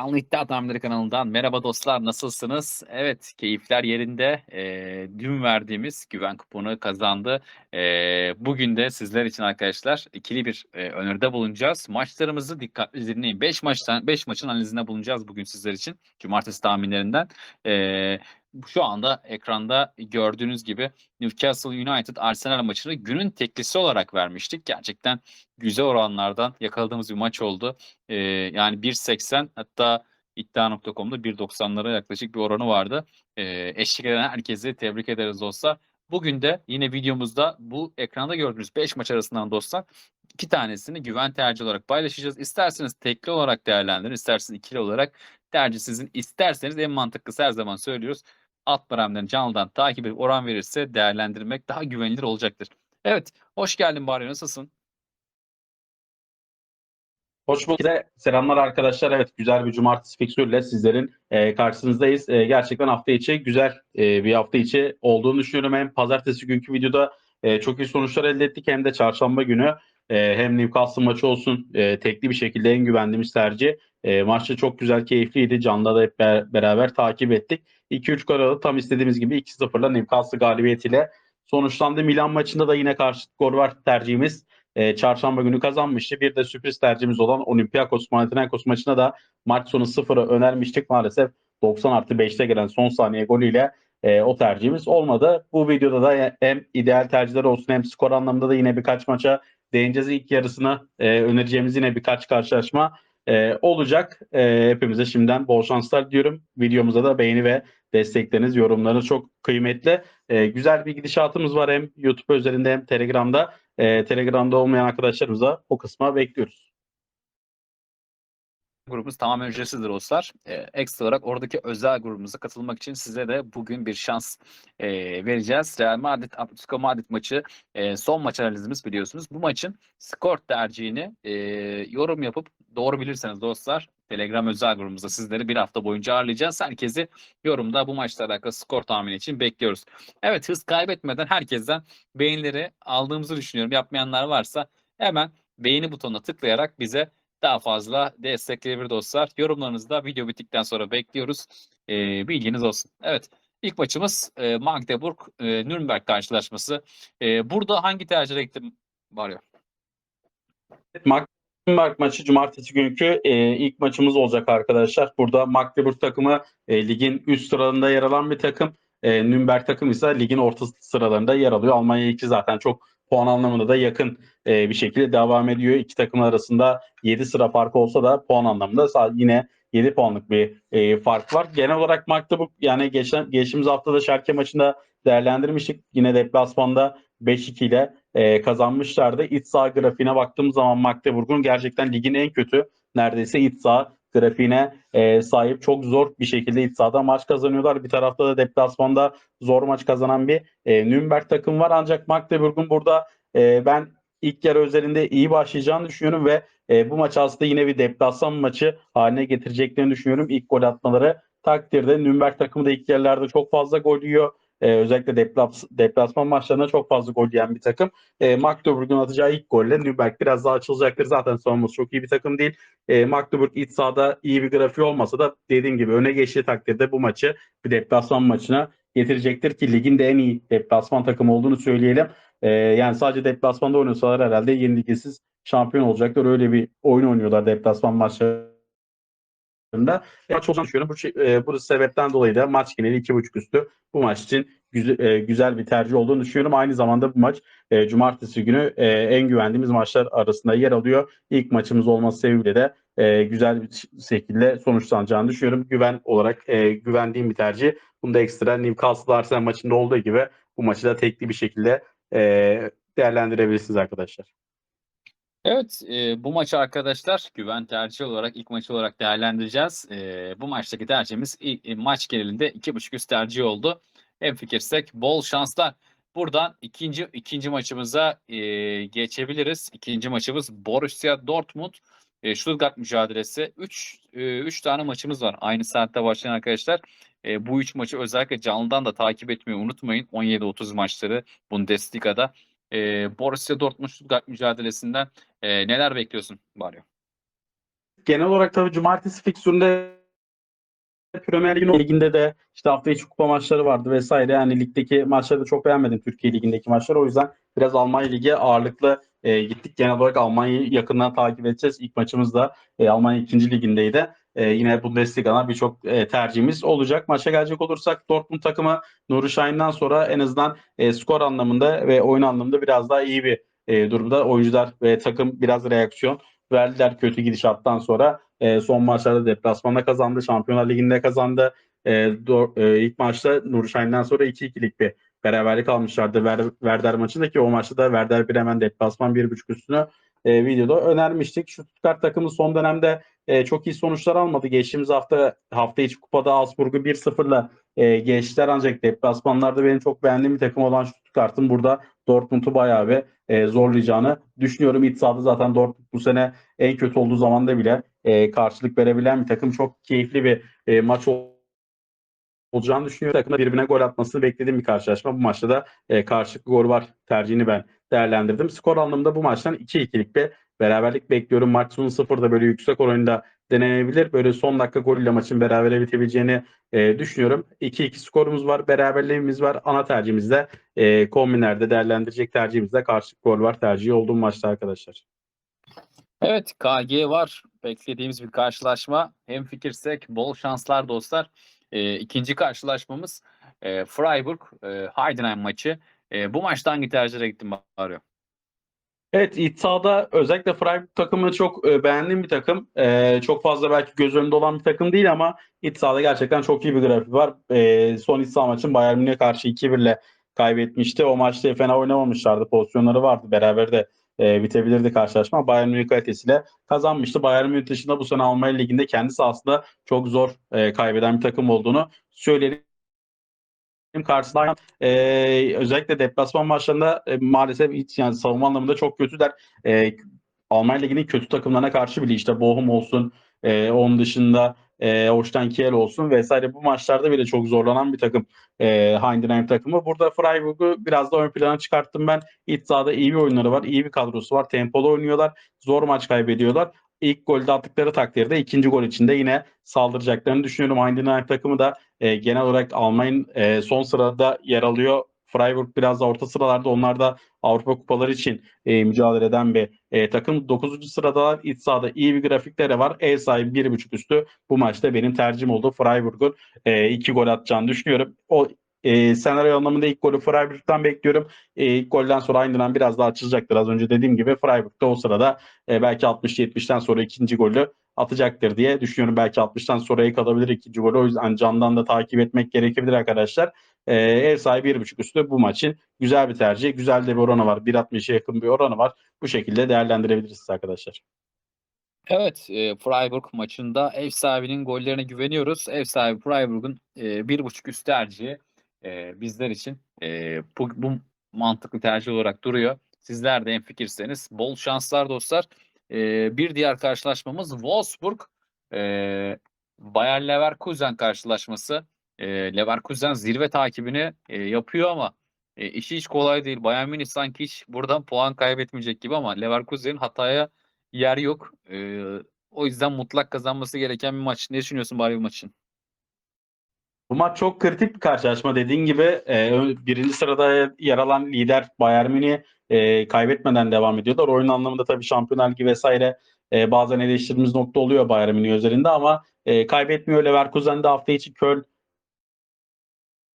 Canlı İddia Tahminleri kanalından merhaba dostlar nasılsınız? Evet keyifler yerinde. Ee, dün verdiğimiz güven kuponu kazandı. Ee, bugün de sizler için arkadaşlar ikili bir e, öneride bulunacağız. Maçlarımızı dikkatli dinleyin. 5 maçtan 5 maçın analizine bulunacağız bugün sizler için. Cumartesi tahminlerinden. Ee, şu anda ekranda gördüğünüz gibi Newcastle United Arsenal maçını günün teklisi olarak vermiştik. Gerçekten güzel oranlardan yakaladığımız bir maç oldu. Ee, yani 1.80 hatta iddia.com'da 1.90'lara yaklaşık bir oranı vardı. Ee, eşlik eden herkesi tebrik ederiz dostlar. Bugün de yine videomuzda bu ekranda gördüğünüz 5 maç arasından dostlar iki tanesini güven tercih olarak paylaşacağız. İsterseniz tekli olarak değerlendirin, isterseniz ikili olarak tercih sizin. İsterseniz en mantıklısı her zaman söylüyoruz. Alt paramlarını canlıdan takip edip oran verirse değerlendirmek daha güvenilir olacaktır. Evet, hoş geldin Bari, nasılsın? Hoş bulduk. Selamlar arkadaşlar. Evet güzel bir cumartesi fiksürle sizlerin e, karşınızdayız. E, gerçekten hafta içi güzel e, bir hafta içi olduğunu düşünüyorum. Hem pazartesi günkü videoda çok iyi sonuçlar elde ettik hem de çarşamba günü e, hem Newcastle maçı olsun e, tekli bir şekilde en güvendiğimiz tercih. E, maçta çok güzel, keyifliydi. Can'da da hep be- beraber takip ettik. 2-3 karalı tam istediğimiz gibi 2-0'la Newcastle galibiyetiyle sonuçlandı. Milan maçında da yine karşı skor var tercihimiz e, çarşamba günü kazanmıştı. Bir de sürpriz tercihimiz olan Olympiakos Panathinaikos maçına da maç sonu 0'ı önermiştik. Maalesef 90 artı 5'te gelen son saniye golüyle e, o tercihimiz olmadı. Bu videoda da hem ideal tercihler olsun hem skor anlamında da yine birkaç maça değineceğiz. İlk yarısına e, önereceğimiz yine birkaç karşılaşma e, olacak. E, hepimize şimdiden bol şanslar diyorum. Videomuza da beğeni ve destekleriniz, yorumlarınız çok kıymetli. E, güzel bir gidişatımız var hem YouTube özelinde hem Telegram'da. E, Telegram'da olmayan arkadaşlarımıza o kısma bekliyoruz. Grubumuz tamamen ücretsizdir dostlar. Ee, ekstra olarak oradaki özel grubumuza katılmak için size de bugün bir şans e, vereceğiz. Real Madrid Atletico Madrid maçı e, son maç analizimiz biliyorsunuz. Bu maçın skor tercihini e, yorum yapıp doğru bilirseniz dostlar Telegram özel grubumuzda sizleri bir hafta boyunca ağırlayacağız. Herkesi yorumda bu maçla alakalı skor tahmini için bekliyoruz. Evet hız kaybetmeden herkesten beğenileri aldığımızı düşünüyorum. Yapmayanlar varsa hemen beğeni butonuna tıklayarak bize daha fazla destekleyebilir dostlar. Yorumlarınızı da video bittikten sonra bekliyoruz. Ee, bilginiz olsun. Evet. ilk maçımız e, Magdeburg e, Nürnberg karşılaşması. E, burada hangi tercihe gittim var ya? Magdeburg maçı cumartesi günkü e, ilk maçımız olacak arkadaşlar. Burada Magdeburg takımı e, ligin üst sıralarında yer alan bir takım. E, Nürnberg takımı ise ligin orta sıralarında yer alıyor. Almanya 2 zaten çok puan anlamında da yakın e, bir şekilde devam ediyor. İki takım arasında 7 sıra farkı olsa da puan anlamında yine 7 puanlık bir e, fark var. Genel olarak Magdeburg yani geçen, geçtiğimiz haftada Schalke maçında değerlendirmiştik. Yine deplasmanda 5-2 ile e, kazanmışlardı. İç saha grafiğine baktığımız zaman Magdeburg'un gerçekten ligin en kötü neredeyse iç saha grafiğine e, sahip çok zor bir şekilde iç sahada maç kazanıyorlar. Bir tarafta da deplasmanda zor maç kazanan bir e, Nürnberg takım var. Ancak Magdeburg'un burada e, ben ilk yarı özelinde iyi başlayacağını düşünüyorum ve e, bu maç aslında yine bir deplasman maçı haline getireceklerini düşünüyorum. İlk gol atmaları takdirde Nürnberg takımı da ilk yarılarda çok fazla gol yiyor. Ee, özellikle deplas, deplasman maçlarında çok fazla gol yiyen bir takım. E, Magdeburg'un atacağı ilk golle Nürnberg biraz daha açılacaktır. Zaten savunması çok iyi bir takım değil. E, Magdeburg iç sahada iyi bir grafiği olmasa da dediğim gibi öne geçtiği takdirde bu maçı bir deplasman maçına getirecektir ki ligin de en iyi deplasman takımı olduğunu söyleyelim. E, yani sadece deplasmanda oynasalar herhalde yeni ligesiz şampiyon olacaklar. Öyle bir oyun oynuyorlar deplasman maçları maçlarında maç olacağını düşünüyorum. Bu, şey- e, bu sebepten dolayı da maç geneli 2.5 üstü bu maç için güzel, e, güzel bir tercih olduğunu düşünüyorum. Aynı zamanda bu maç e, cumartesi günü e, en güvendiğimiz maçlar arasında yer alıyor. İlk maçımız olması sebebiyle de e, güzel bir şekilde sonuçlanacağını düşünüyorum. Güven olarak e, güvendiğim bir tercih. Bunu da ekstra Newcastle Arsenal maçında olduğu gibi bu maçı da tekli bir şekilde e, değerlendirebilirsiniz arkadaşlar. Evet, e, bu maçı arkadaşlar güven tercih olarak ilk maçı olarak değerlendireceğiz. E, bu maçtaki tercihimiz ilk, e, maç genelinde 2.5 üst tercih oldu. Hem fikirsek bol şanslar. Buradan ikinci ikinci maçımıza e, geçebiliriz. İkinci maçımız Borussia Dortmund e, Stuttgart mücadelesi. 3 3 tane maçımız var aynı saatte başlayan arkadaşlar. E, bu üç maçı özellikle canlıdan da takip etmeyi unutmayın. 17-30 maçları Bundesliga'da. E, Borussia Dortmund Stuttgart mücadelesinden e, neler bekliyorsun Mario? genel olarak tabii cumartesi fiksüründe Premier Lig'in liginde de işte hafta içi kupa maçları vardı vesaire. Yani ligdeki maçları da çok beğenmedim Türkiye Ligi'ndeki maçları. O yüzden biraz Almanya Ligi ağırlıklı e, gittik. Genel olarak Almanya'yı yakından takip edeceğiz. İlk maçımız da e, Almanya 2. Ligi'ndeydi. E, yine Bundesliga'dan birçok e, tercihimiz olacak. Maça gelecek olursak Dortmund takımı Nuri Şahin'den sonra en azından e, skor anlamında ve oyun anlamında biraz daha iyi bir e, durumda. Oyuncular ve takım biraz reaksiyon verdiler kötü gidişattan sonra. E, son maçlarda deplasmanda kazandı. Şampiyonlar Ligi'nde kazandı. E, do, e, ilk maçta Nuri Şahin'den sonra 2-2'lik bir beraberlik almışlardı Ver, Werder maçında ki o maçta da Werder Bremen deplasman 1.5 üstünü e, videoda önermiştik. Stuttgart takımı son dönemde e, çok iyi sonuçlar almadı. Geçtiğimiz hafta hafta içi kupada Augsburg'u 1-0'la e, geçtiler ancak deplasmanlarda benim çok beğendiğim bir takım olan Stuttgart'ın burada Dortmund'u bayağı bir e, zorlayacağını düşünüyorum. İç sahada zaten Dortmund bu sene en kötü olduğu zamanda bile e, karşılık verebilen bir takım. Çok keyifli bir e, maç olacağını düşünüyorum. Takımda birbirine gol atmasını beklediğim bir karşılaşma. Bu maçta da e, karşılıklı gol var tercihini ben değerlendirdim. Skor anlamında bu maçtan 2-2'lik bir beraberlik bekliyorum. Maç sonu 0'da böyle yüksek oranında denenebilir. Böyle son dakika golüyle maçın berabere bitebileceğini e, düşünüyorum. 2-2 skorumuz var. Beraberliğimiz var. Ana tercihimizde e, kombinlerde değerlendirecek tercihimizde karşılıklı gol var tercihi olduğum maçta arkadaşlar. Evet KG var. Beklediğimiz bir karşılaşma. Hem fikirsek bol şanslar dostlar. E, ikinci karşılaşmamız e, Freiburg e, Heidenheim maçı. E, bu maçta hangi tercihlere gittin Mario? Evet iç sahada özellikle Freiburg takımı çok e, beğendiğim bir takım. E, çok fazla belki göz önünde olan bir takım değil ama iç sahada gerçekten çok iyi bir grafik var. E, son iç saha maçın Bayern Münih'e karşı 2-1 ile kaybetmişti. O maçta fena oynamamışlardı. Pozisyonları vardı. Beraber de e, bitebilirdi karşılaşma. Bayern Münih kalitesiyle kazanmıştı. Bayern Münih dışında bu sene Almanya Ligi'nde kendi sahasında çok zor e, kaybeden bir takım olduğunu söyleyelim karşısında e, özellikle deplasman maçlarında e, maalesef hiç yani savunma anlamında çok kötüler. E, Almanya Ligi'nin kötü takımlarına karşı bile işte Bochum olsun, e, onun dışında e, Holstein Kiel olsun vesaire bu maçlarda bile çok zorlanan bir takım e, Heidenheim takımı. Burada Freiburg'u biraz da ön plana çıkarttım ben. İç iyi bir oyunları var, iyi bir kadrosu var. Tempolu oynuyorlar, zor maç kaybediyorlar. İlk golde attıkları takdirde ikinci gol içinde yine saldıracaklarını düşünüyorum. Heidenheim takımı da e, genel olarak Almanya'nın e, son sırada yer alıyor. Freiburg biraz da orta sıralarda. Onlar da Avrupa kupaları için e, mücadele eden bir e, takım. 9. sıradalar. İç sahada iyi bir grafikleri var. Ev sahibi 1.5 üstü. Bu maçta benim tercihim oldu. Freiburg'un 2 e, gol atacağını düşünüyorum. O e, senaryo anlamında ilk golü Freiburg'dan bekliyorum. E, ilk golden sonra Eindhoven biraz daha açılacaktır. Az önce dediğim gibi Freiburg'da o sırada e, belki 60-70'ten sonra ikinci golü atacaktır diye düşünüyorum. Belki 60'tan sonraya kalabilir ikinci golü. O yüzden candan da takip etmek gerekebilir arkadaşlar. E, ev sahibi 1.5 üstü bu maçın güzel bir tercih. Güzel de bir oranı var. 1.60'a yakın bir oranı var. Bu şekilde değerlendirebiliriz arkadaşlar. Evet, e, Freiburg maçında ev sahibinin gollerine güveniyoruz. Ev sahibi Freiburg'un e, bir buçuk üst tercihi e, bizler için e, bu, bu mantıklı tercih olarak duruyor. Sizler de en fikirseniz bol şanslar dostlar. E, bir diğer karşılaşmamız Wolfsburg e, Bayer Leverkusen karşılaşması. E, Leverkusen zirve takibini e, yapıyor ama e, işi hiç kolay değil. Bayern Münih sanki hiç buradan puan kaybetmeyecek gibi ama Leverkusen'in hataya yer yok. E, o yüzden mutlak kazanması gereken bir maç. Ne düşünüyorsun bari bu maçın? Bu maç çok kritik bir karşılaşma. Dediğin gibi e, birinci sırada yer alan lider Bayern Münih e, kaybetmeden devam ediyorlar. Oyun anlamında tabii Şampiyonlar Ligi vesaire e, bazen eleştirdiğimiz nokta oluyor Bayern Münih üzerinde ama e, kaybetmiyor. Leverkusen de hafta içi Köln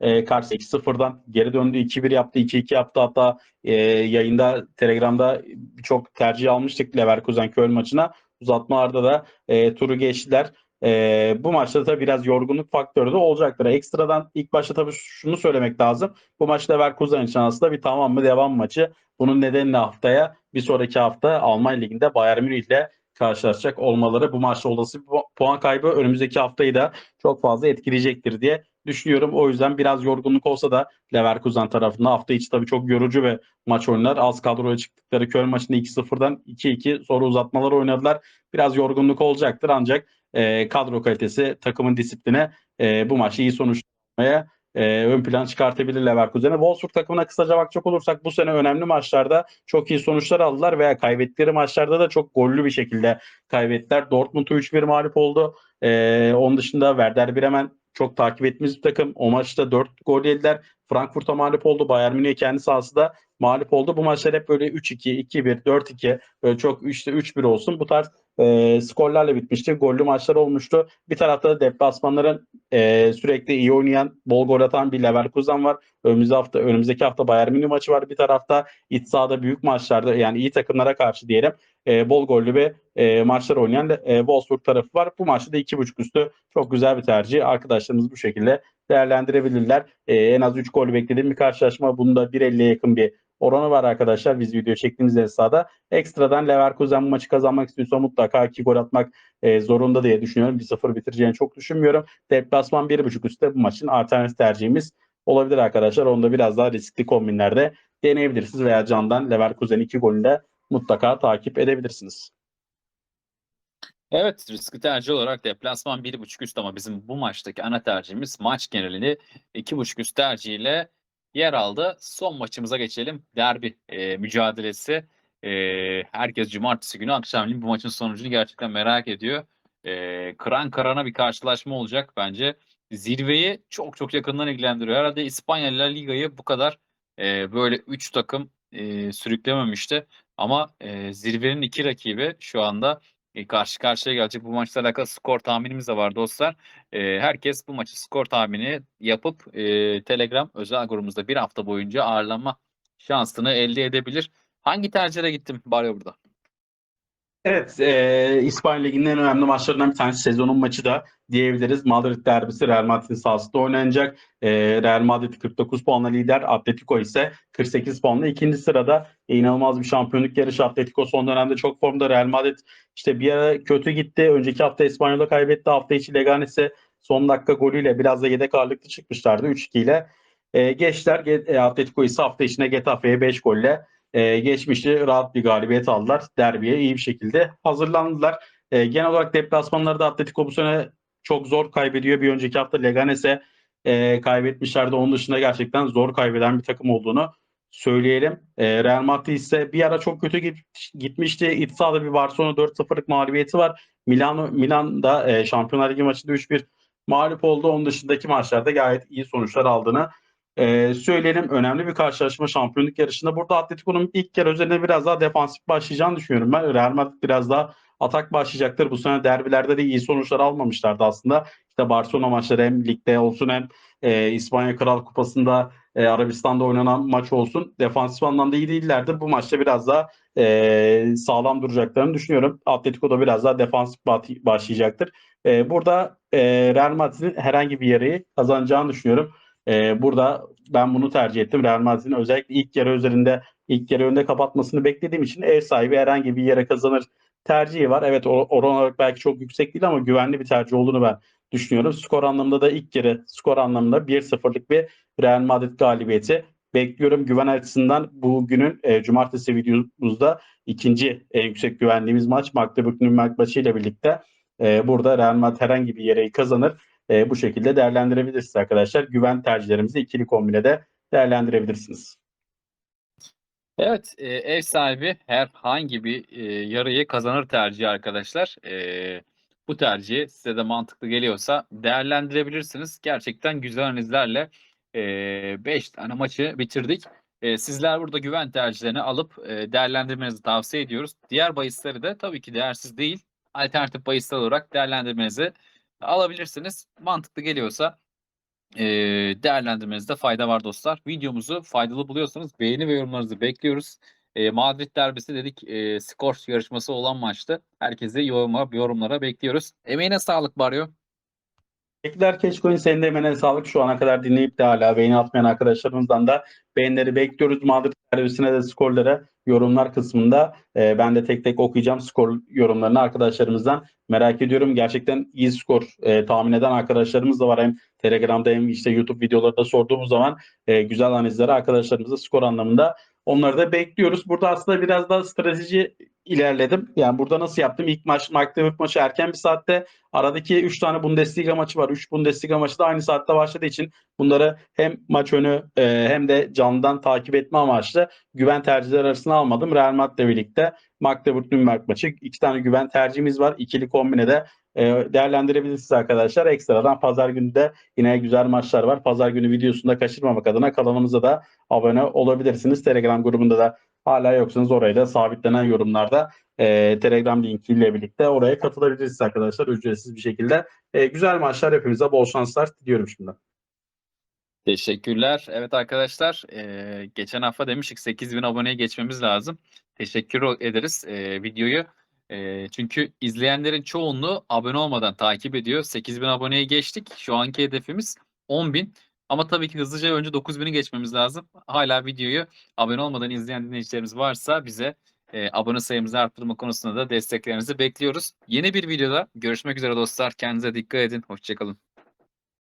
e, karşı 2-0'dan geri döndü. 2-1 yaptı, 2-2 yaptı. Hatta e, yayında Telegram'da birçok tercih almıştık Leverkusen Köln maçına. Uzatmalarda da e, turu geçtiler. E, bu maçta da biraz yorgunluk faktörü de olacaktır. Ekstradan ilk başta tabii şunu söylemek lazım. Bu maç Leverkusen için aslında bir tamam mı devam maçı. Bunun nedeni haftaya bir sonraki hafta Almanya Ligi'nde Bayern Münih ile karşılaşacak olmaları bu maçta olası bir puan kaybı önümüzdeki haftayı da çok fazla etkileyecektir diye düşünüyorum. O yüzden biraz yorgunluk olsa da Leverkusen tarafında hafta içi tabii çok yorucu ve maç oynar. Az kadroya çıktıkları Köln maçında 2-0'dan 2-2 sonra uzatmalar oynadılar. Biraz yorgunluk olacaktır ancak e, kadro kalitesi, takımın disiplini e, bu maçı iyi sonuçlamaya e, ön plan çıkartabilir Leverkusen'e. Wolfsburg takımına kısaca bakacak olursak bu sene önemli maçlarda çok iyi sonuçlar aldılar veya kaybettikleri maçlarda da çok gollü bir şekilde kaybettiler. Dortmund'u 3-1 mağlup oldu. E, onun dışında Werder Bremen çok takip ettiğimiz bir takım. O maçta 4 gol yediler. Frankfurt'a mağlup oldu. Bayern Münih kendi sahasında mağlup oldu. Bu maçlar hep böyle 3-2, 2-1, 4-2 böyle çok işte 3-1 olsun. Bu tarz e, skorlarla bitmişti. Gollü maçlar olmuştu. Bir tarafta da deplasmanların e, sürekli iyi oynayan, bol gol atan bir Leverkusen var. Önümüzdeki hafta önümüzdeki hafta Bayern Münih maçı var. Bir tarafta iç sahada büyük maçlarda yani iyi takımlara karşı diyelim e, bol gollü ve e, maçlar oynayan e, Wolfsburg tarafı var. Bu maçta da 2.5 üstü çok güzel bir tercih. Arkadaşlarımız bu şekilde değerlendirebilirler. E, en az 3 gol beklediğim bir karşılaşma. Bunda 1.50'ye yakın bir oranı var arkadaşlar. Biz video çektiğimiz esnada. Ekstradan Leverkusen maçı kazanmak istiyorsa mutlaka 2 gol atmak e, zorunda diye düşünüyorum. 1-0 bitireceğini çok düşünmüyorum. Deplasman 1.5 üstte bu maçın alternatif tercihimiz olabilir arkadaşlar. Onu da biraz daha riskli kombinlerde deneyebilirsiniz veya candan Leverkusen 2 golünü de mutlaka takip edebilirsiniz. Evet riskli tercih olarak deplasman 1.5 üst ama bizim bu maçtaki ana tercihimiz maç genelini 2.5 üst tercihiyle yer aldı. Son maçımıza geçelim. Derbi e, mücadelesi. E, herkes cumartesi günü akşamleyin bu maçın sonucunu gerçekten merak ediyor. E, kıran kırana bir karşılaşma olacak bence. Zirveyi çok çok yakından ilgilendiriyor. Herhalde İspanya La Liga'yı bu kadar e, böyle 3 takım e, sürüklememişti. Ama e, zirvenin iki rakibi şu anda e, karşı karşıya gelecek. Bu maçla alakalı skor tahminimiz de var dostlar. E, herkes bu maçı skor tahmini yapıp e, Telegram özel grubumuzda bir hafta boyunca ağırlama şansını elde edebilir. Hangi tercihe gittim bari burada? Evet, e, İspanya Ligi'nin en önemli maçlarından bir tanesi sezonun maçı da diyebiliriz. Madrid derbisi Real Madrid'in sahasında oynanacak. E, Real Madrid 49 puanla lider, Atletico ise 48 puanla ikinci sırada. E, inanılmaz bir şampiyonluk yarışı. Atletico son dönemde çok formda. Real Madrid işte bir ara kötü gitti. Önceki hafta İspanyol'a kaybetti. Hafta içi Leganes'e son dakika golüyle biraz da yedek ağırlıklı çıkmışlardı 3-2 ile. E, geçtiler. Ge- e, Atletico ise hafta içine Getafe'ye 5 golle e, geçmişte rahat bir galibiyet aldılar. Derbiye iyi bir şekilde hazırlandılar. E, genel olarak deplasmanlarda Atletico bu sene çok zor kaybediyor. Bir önceki hafta Leganes'e e, kaybetmişlerdi. Onun dışında gerçekten zor kaybeden bir takım olduğunu söyleyelim. E, Real Madrid ise bir ara çok kötü git, gitmişti. İç sahada bir Barcelona 4-0'lık mağlubiyeti var. Milan Milan'da e, Şampiyonlar Ligi maçında 3-1 mağlup oldu. Onun dışındaki maçlarda gayet iyi sonuçlar aldığını ee, söyleyelim önemli bir karşılaşma şampiyonluk yarışında. Burada Atletico'nun ilk kere üzerine biraz daha defansif başlayacağını düşünüyorum ben. Real Madrid biraz daha atak başlayacaktır. Bu sene derbilerde de iyi sonuçlar almamışlardı aslında. İşte Barcelona maçları hem ligde olsun hem e, İspanya Kral Kupası'nda e, Arabistan'da oynanan maç olsun. Defansif anlamda iyi değillerdir. Bu maçta biraz daha e, sağlam duracaklarını düşünüyorum. Atletico da biraz daha defansif başlayacaktır. E, burada e, Real Madrid'in herhangi bir yeri kazanacağını düşünüyorum. Ee, burada ben bunu tercih ettim. Real Madrid'in özellikle ilk yarı üzerinde ilk yarı önde kapatmasını beklediğim için ev sahibi herhangi bir yere kazanır tercihi var. Evet oran olarak belki çok yüksek değil ama güvenli bir tercih olduğunu ben düşünüyorum. Skor anlamında da ilk yarı skor anlamında 1-0'lık bir Real Madrid galibiyeti bekliyorum. Güven açısından bugünün e, cumartesi videomuzda ikinci en yüksek güvenliğimiz maç Magdeburg Nürnberg maçı ile birlikte e, burada Real Madrid herhangi bir yere kazanır e, bu şekilde değerlendirebilirsiniz arkadaşlar. Güven tercihlerimizi ikili kombine de değerlendirebilirsiniz. Evet, e, ev sahibi herhangi bir e, yarıyı kazanır tercihi arkadaşlar. E, bu tercihi size de mantıklı geliyorsa değerlendirebilirsiniz. Gerçekten güzel analizlerle 5 e, tane maçı bitirdik. E, sizler burada güven tercihlerini alıp e, değerlendirmenizi tavsiye ediyoruz. Diğer bahisleri de tabii ki değersiz değil. Alternatif bahisler olarak değerlendirmenizi alabilirsiniz. Mantıklı geliyorsa e, değerlendirmenizde fayda var dostlar. Videomuzu faydalı buluyorsanız beğeni ve yorumlarınızı bekliyoruz. E, Madrid derbisi dedik e, skor yarışması olan maçtı. Herkese yoruma, yorumlara bekliyoruz. Emeğine sağlık Baryo. Teşekkürler Keşkoyun. Senin de emeğine sağlık. Şu ana kadar dinleyip de hala beğeni atmayan arkadaşlarımızdan da beğenileri bekliyoruz. Madrid derbisine de skorlara yorumlar kısmında e, ben de tek tek okuyacağım skor yorumlarını arkadaşlarımızdan merak ediyorum. Gerçekten iyi skor e, tahmin eden arkadaşlarımız da var. Hem Telegram'da hem işte YouTube videolarında sorduğumuz zaman e, güzel analizleri arkadaşlarımıza skor anlamında onları da bekliyoruz. Burada aslında biraz daha strateji ilerledim. Yani burada nasıl yaptım? İlk maç Magdeburg maçı erken bir saatte. Aradaki 3 tane Bundesliga maçı var. 3 Bundesliga maçı da aynı saatte başladığı için bunları hem maç önü e, hem de canlıdan takip etme amaçlı güven tercihleri arasına almadım. Real Madrid'le birlikte Magdeburg Nürnberg maçı. iki tane güven tercihimiz var. İkili kombine de e, değerlendirebilirsiniz arkadaşlar. Ekstradan pazar günü de yine güzel maçlar var. Pazar günü videosunu da kaçırmamak adına kanalımıza da abone olabilirsiniz. Telegram grubunda da hala yoksanız oraya da sabitlenen yorumlarda e, Telegram linkiyle birlikte oraya katılabilirsiniz arkadaşlar ücretsiz bir şekilde. E, güzel maçlar hepimize bol şanslar diliyorum şimdi. Teşekkürler. Evet arkadaşlar, eee, geçen hafta demiştik 8000 aboneye geçmemiz lazım. Teşekkür ederiz eee, videoyu. Eee, çünkü izleyenlerin çoğunluğu abone olmadan takip ediyor. 8000 aboneye geçtik. Şu anki hedefimiz 10.000. Ama tabii ki hızlıca önce 9000'i geçmemiz lazım. Hala videoyu abone olmadan izleyen dinleyicilerimiz varsa bize eee, abone sayımızı arttırma konusunda da desteklerinizi bekliyoruz. Yeni bir videoda görüşmek üzere dostlar. Kendinize dikkat edin. Hoşçakalın.